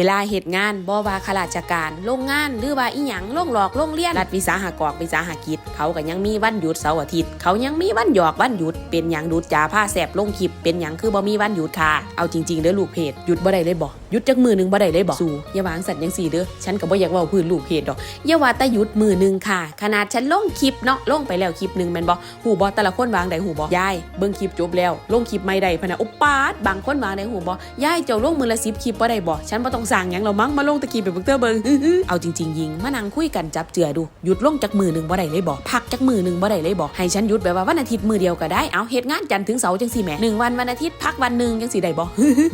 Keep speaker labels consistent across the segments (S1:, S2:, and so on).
S1: เวลาเหตุงานบ่ว่าข้าราชการโรงงานหรือว่าอีหยังโรงหลอกโรงเรียนรัฐวิสาหกรวิสาหกิจ เขาก็ยังมีวันหยุดเสาร์อาทิตย์ เขายังมีวันหยอกวันหยุด เป็นหยังดูดจาผ้าแสบลงคลิป เป็นหยังคือบ่มีวันหยุดค่ะ เอาจริงๆเด้อลูกเพจหยุดบ่ได้เลยบ่หยุดจักมือหนึงบ่ได้เลยบ่สู้อย่าวางสัตว์จังซี่เด้อฉันก็บ่อยากเว้าพื้นลูกเพจดอกอย่าว่าแต่หยุดมือหนึงค่ะ ขนาดฉันลงคลิปเนาะลงไปแล้วคลิปหนึงแม่นบ่หูบ่แต่ละคนวางได้หูบ่ยายเบิ่งคลิปจบแล้วลงคลิปไม่ได้พะนะอุปปาดบางคนวางได้หูบ่ยายเจ้าลงมือละ10คลิปบ่ได้บ่ฉันบ่ต้องสั่งยังแล้วมั้งมาลงตะกี้ไปเบิ่งเตอเบิงเอาจริงๆยิงมานั่งคุยกันจับเจือดูหยุดลงจากมือหนึ่งบ่ได้เลยบ่พักจากมือหนึ่งบ่ได้เลยบ่ให้ฉันหยุดแบบว่าวันอาทิตย์มือเดียวก็ได้เอาเฮ็ดงานจันทร์ถึงเสาร์จังซี่แหมหนึ่งวันวันอาทิตย์พักวันหนึ่งจังซี่ได้บ่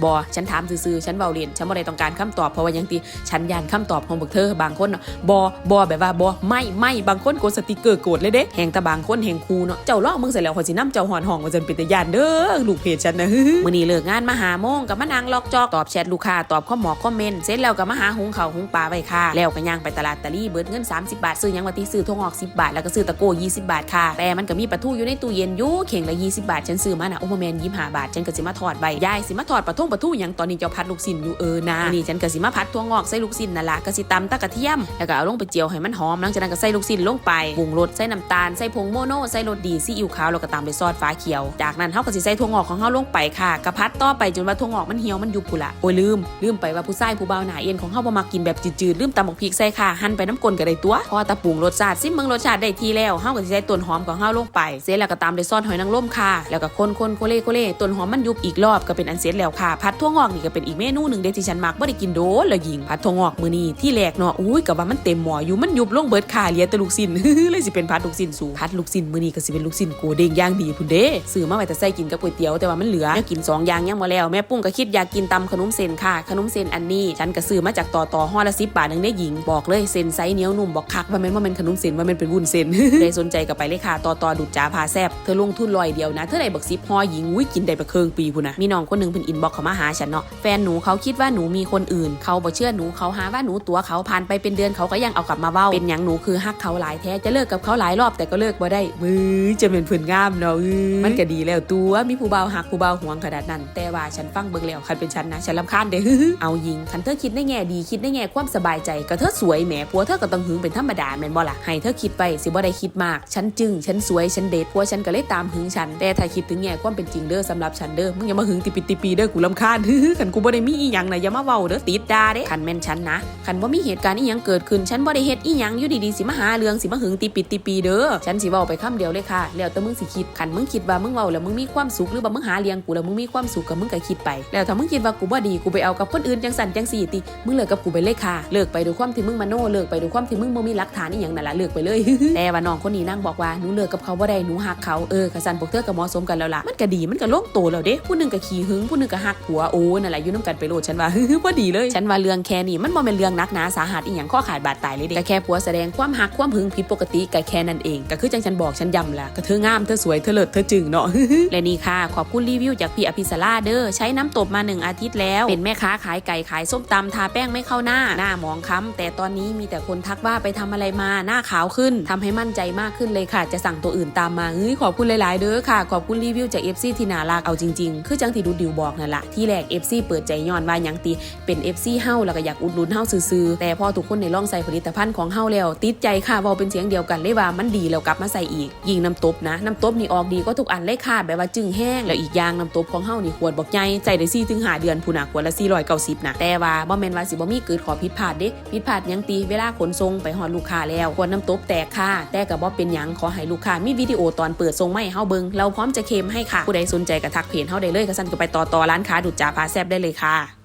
S1: บ่ฉันถามซื่อๆฉันเว้าเล่นฉันบ่ได้ต้องการคำตอบเพราะว่ายังติฉันยานคำตอบของพวกเธอบางคนบ่บ่แบบว่าบ่ไม่ไม่บางคนกดสติกเกอร์โกรธเลยเด้แฮงต่บางคนแฮงคูเนาะเจ้าลอมึงเสร็จแล้วขอสินํเจ้าหอนห้องว่าจันเป็นตาย่านเด้อลูกเพจฉันนะมื้อนี้เลิกงานมาหาโมงก็มานั่งลอกจอกตอบแชทลูกค้าตอบข้อหมอคอเมนต์เสร็จแล้วก็มาหาหุงเขาหุงปลาไว้ค่ะ แล้วก็ย่างไปตลาดตะลี่เบิดเงิน 30 บาท ซื้อยังว่าที่ซื้อทงออก 10 บาท แล้วก็ซื้อตะโก้20 บาทค่ะ แต่มันก็มีปลาทูอยู่ในตู้เย็นอยู่เข่งละ 20 บาท ฉันซื้อมานะโอ้โมแมน25บาท ฉันก็สิมาทอดใบยายสิมาทอดปลาท่งปลาทูหยังตอนนี้เจ้าพัดลูกสินอยู่เออนะนี่ฉันก็สิมาพัดทั่วงอกใส่ลูกสินนั่นละก็สิตำตะกระเทียมแล้วก็เอาลงไปเจียวให้มันหอมหลังจากนั้นก็ใส่ลูกสินลงไปปรุงรสใส่น้ำตาลใส่ผงโมโนใส่รสดีซีอิ๊วขาวแล้วก็ตามด้วยซอสฟ้าเขียว จากนั้นเฮาก็สิใส่ถั่วงอกของเฮาลงไปค่ะกระพัดต่อไปจนว่าถั่วงอกมันเหี่ยวมันยุบพุนละโอ้ยลืม ลืมไปว่าผู้ชายผู้เบาหนาเอ็นของเฮาบ่มักกินแบบจืดๆลืมตำบักพริกใส่ค่ะหั่นไปน้ำกลนก็ได้ตัวพอตะปรุงรสชาติซิมเบิ่งรสชาติได้ทีแล้วเฮาก็สิใส่ต้นหอมของเฮาลงไป เสร็จแล้วก็ตามด้วยซอสหอยนางรมค่ะ แล้วก็คนคนๆโคเล่โคเล่ต้นหอมมันยุบอีกรอบก็เป็นอันเสร็จแล้วค่ะผัดถั่วงอกนี่ก็เป็นอีกเมนูหนึ่งเด้ที่ฉันมักบ่ได้กินโดนแล้วยิงผัดถั่วงอกมื้อนี้ที่แรกเนาะอุ้ยก็ว่ามันเต็มหม้ออยู่มันยุบลงเบิดค่ะเหลือแต่ลูกชิ้นเลยสิเป็นผัดลูกชิ้นสูงผัดลูกชิ้นมื้อนี้ก็สิเป็นลูกชิ้นโกเด้งย่างดีพุ่นเด้ซื้อมาไว้แต่ใส่กินกับก๋วยเตี๋ยวแต่ว่ามันเหลือแม่กินสองอย่างยังบ่แล้วแม่ปุ้งก็คิดอยากกินตำขนมเส้นค่ะขนมเส้นอันนี้ฉันก็ซื้อมาจากต่อต่อห่อละ10บาทหนึงได้หญิงบอกเลยเส้นไซเนี้ยวนุ่มบอกคักว่าแม่นว่าแม่นขนมเส้นว่าแม่นเป็นวุ้นเส้นเลยสนใจก็ไปเลยค่ะต่อต่อดุดจ้าพาแซบเธอลงทุนลอยเดียวนะเธอได้บักซิบห่อหญิงอุ้ยกินได้ไปเคืองปีพุ่นนะมีน้องคนหนึงเพิ่นอินบอกเขามาหาฉันเนาะแฟนหนูเขาคิดว่าหนูมีคนอื่น เขาบ่เชื่อหนูเขาหาว่าหนูตัวเขาผ่านไปเป็นเดือนเขาก็ยังเอากลับมาเว้าเป็นหยังหนูคือฮักเขาหลายแท้จะเลิกกับเขาหลายรอบแต่ก็เลิกบ่ได้มือจะเป็นเพิ่นงามเนาะมันก็ดีแล้วตัวมีผู้บาวฮักผู้บาหวงขนาดนั้น แต่ว่าฉันฟังเบิ่งแล้วคันเป็นฉันนะฉันรำคาญเด้เอายิงคันเธอคิดในแง่ดีคิดในแง่ความสบายใจก็เธอสวยแหมผัวเธอก็ต้องหึงเป็นธรรมดาแม่นบ่ล่ะให้เธอคิดไปสิบ่ได้คิดมาก ฉันจึง ฉันสวยฉันเด็ดผัวฉันก็เลยตามหึงฉัน แต่ถ้าคิดถึงแง่ความเป็นจริงเด้อสำหรับฉันเด้อมึงอย่ามาหึงติปิติปีเด้อกูรำคาญคันกูบ่ได้มีอีหยังนะอย่ามาเว้าเด้อติดดาเด้คันแม่นฉันนะคันบ่มีเหตุการณ์อีหยังเกิดขึ้นฉันบ่ได้เฮ็ดอีหยังอยู่ดีๆสิมาหาเรื่องสิมาหึงติปิติปีเด้อฉันสิเว้าไปคำเดียวเลยค่ะ แล้วแต่มึงสิคิดคันมึงคิดว่ามึงเว้าแล้วมึงมีความสุขหรือว่ามึงหาเลี้ยงกูแล้วมึงมีความสุขกับมึงก็คิดไป แล้วถ้ามึงคิดว่ากูบ่ดีกูไปเอากับคนอื่นจังสันจังสี่ติมึงเลิกกับกูไปเลยค่ะเลิกไปด้วยความที่มึงมาโน่เลิกไปด้วยความที่มึงบ่มีหลักฐานอีหยังนั่นละเลิกไปเลยแต่ว่าน้องคนนี้นั่งบอกว่าหนูเลิกกับเขาบ่ได้หนูหักเขาเออกะสันพวกเธอก็เหมาะสมกันแล้วล่ะมันก็ดีมันก็ล่งโตแล้วเด้ผู้หนึงก็ขี้หึงผู้หนึงก็หักผัวโอ้นั่นแหละยู่นํกันไปโลดฉันว่าบ่ดีเลย ฉันว่าเรื่องแค่นี้มันบ่แม่นเรื่องนักหนาสาหัสอีหยังข้อขาดบาดตายเลยเด้ก็แค่ผัวแสดงความหักความหึงผิดปกติก็แค่นั้นเองก็คือจังฉันบอกฉันย้ำล่ะก็เธองามเธอสวยเธอเลิศเธอจึงเนาะและนี่ค่ะขอบคุณรีวิวจากพี่อภิสราเด้อใช้น้ำตบมาหนึ่งอาทิตย์แล้วเป็นแม่ค้าขายไก่ขายส้มตำทาแป้งไม่เข้าหน้า หน้าหมองค้ำแต่ตอนนี้มีแต่คนทักว่าไปทำอะไรมาหน้าขาวขึ้นทำให้มั่นใจมากขึ้นเลยค่ะ จะสั่งตัวอื่นตามมาเอ้ยขอบคุณหลายๆ เด้อค่ะ ขอบคุณรีวิวจาก FC ที่น่ารักเอาจริงๆ คือจังที่ดูดิวบอกนั่นแหละที่แรก FC เปิดใจย้อนว่ายังตีเป็น FC เฮาแล้วก็อยากอุดหนุนเฮาซื่อแต่พอทุกคนในลองใส่ผลิตภัณฑ์ของเฮาแล้วติดใจค่ะว้าเป็นเสียงเดียวกันเลยว่ามันดีแล้วกลับมาใส่อีก ยิงน้ำตบนะน้ำตบนี่ออกดีก็ทุกอันเลยค่ะแบบว่าจึงแห้งแล้วอีกอย่างน้ำตบของเฮานี่ขวดบอกใหญ่ใจได้4ถึง5เดือนพูนน่ะขวดละ490นะแต่ว่าบ่แม่นว่าสิบ่มีเกิดขอผิดพลาดเด้ผิดพลาดยังตีเวลาขนส่งไปฮอดลูกค้าแล้วควรน้ำตบแตกค่ะ แต่ก็บ่เป็นหยังขอให้ลูกค้ามีวิดีโอตอนเปิดส่งมาให้เฮาเบิงเราพร้อมจะเคมให้ค่ะ ผู้ใดสนใจก็ทักเพจเฮาได้เลยก็สั่นก็ไปต่อต่อร้านค้าดุจจาพาแซบได้เลยค่ะ